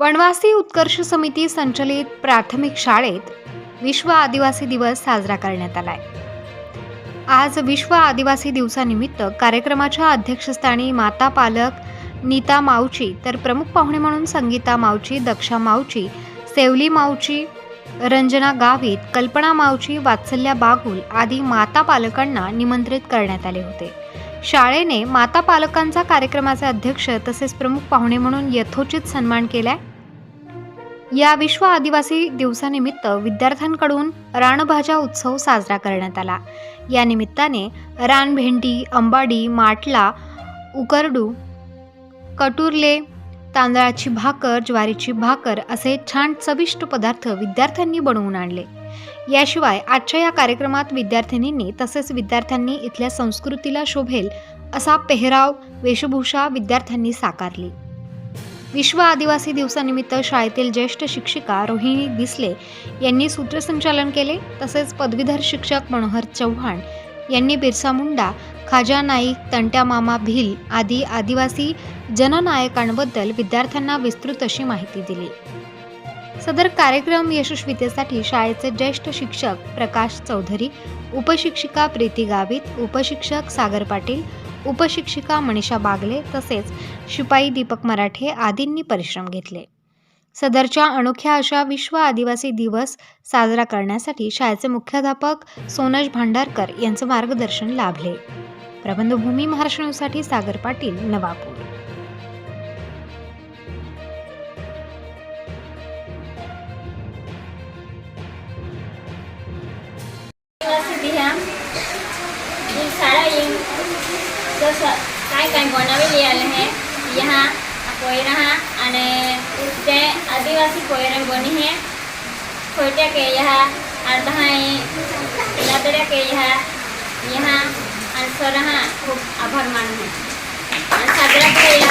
वनवासी उत्कर्ष समिती संचलित प्राथमिक शाळेत विश्व आदिवासी दिवस साजरा करण्यात आलाय. आज विश्व आदिवासी दिवसानिमित्त कार्यक्रमाच्या अध्यक्षस्थानी माता पालक नीता मावची तर प्रमुख पाहुणे म्हणून संगीता मावची दक्षा मावची सेवली मावची रंजना गावित कल्पना मावची वात्सल्या बागुल आदी माता पालकांना निमंत्रित करण्यात आले होते. शाळेने माता पालकांचा कार्यक्रमाचे अध्यक्ष तसेच प्रमुख पाहुणे म्हणून यथोचित सन्मान केलाय. या विश्व आदिवासी दिवसानिमित्त विद्यार्थ्यांकडून रानभाज्या उत्सव साजरा करण्यात आला. या निमित्ताने रानभेंडी अंबाडी माटला उकरडू कटुरले तांदळाची भाकर ज्वारीची भाकर असे छान चविष्ट पदार्थ विद्यार्थ्यांनी बनवून आणले. याशिवाय आजच्या या कार्यक्रमात विद्यार्थिनींनी तसेच विद्यार्थ्यांनी इथल्या संस्कृतीला शोभेल असा पेहराव वेशभूषा विद्यार्थ्यांनी साकारली. विश्व आदिवासी दिवसानिमित्त शाळेतील ज्येष्ठ शिक्षिका रोहिणी दिसले यांनी सूत्रसंचालन केले. तसेच पदवीधर शिक्षक मनोहर चव्हाण यांनी बिरसा मुंडा खाजा नाईक तंट्या मामा भिल आदी आदिवासी जननायकांबद्दल विद्यार्थ्यांना विस्तृत अशी माहिती दिली. सदर कार्यक्रम यशस्वीतेसाठी शाळेचे ज्येष्ठ शिक्षक प्रकाश चौधरी उपशिक्षिका प्रीती गावित उपशिक्षक सागर पाटील उपशिक्षिका मनीषा बागले तसेच शिपाई दीपक मराठे आदींनी परिश्रम घेतले. सदरच्या अनोख्या अशा विश्व आदिवासी दिवस साजरा करण्यासाठी शाळेचे मुख्याध्यापक सोनज भांडारकर यांचं मार्गदर्शन लाभले. प्रबंधभूमी महाराष्ट्र न्यूजसाठी सागर पाटील नवापूर. university शाळा તો કાંઈ કાંઈ બનાવી લેવાલે હે યહાં કોયરા હા અને તે આદિવાસી કોયરા બની હે ખોટા કે યહા અર્ધાઈ લતડા કે યહા યહા આન્સર હા ખૂબ આભાર માનું હે સગરા કે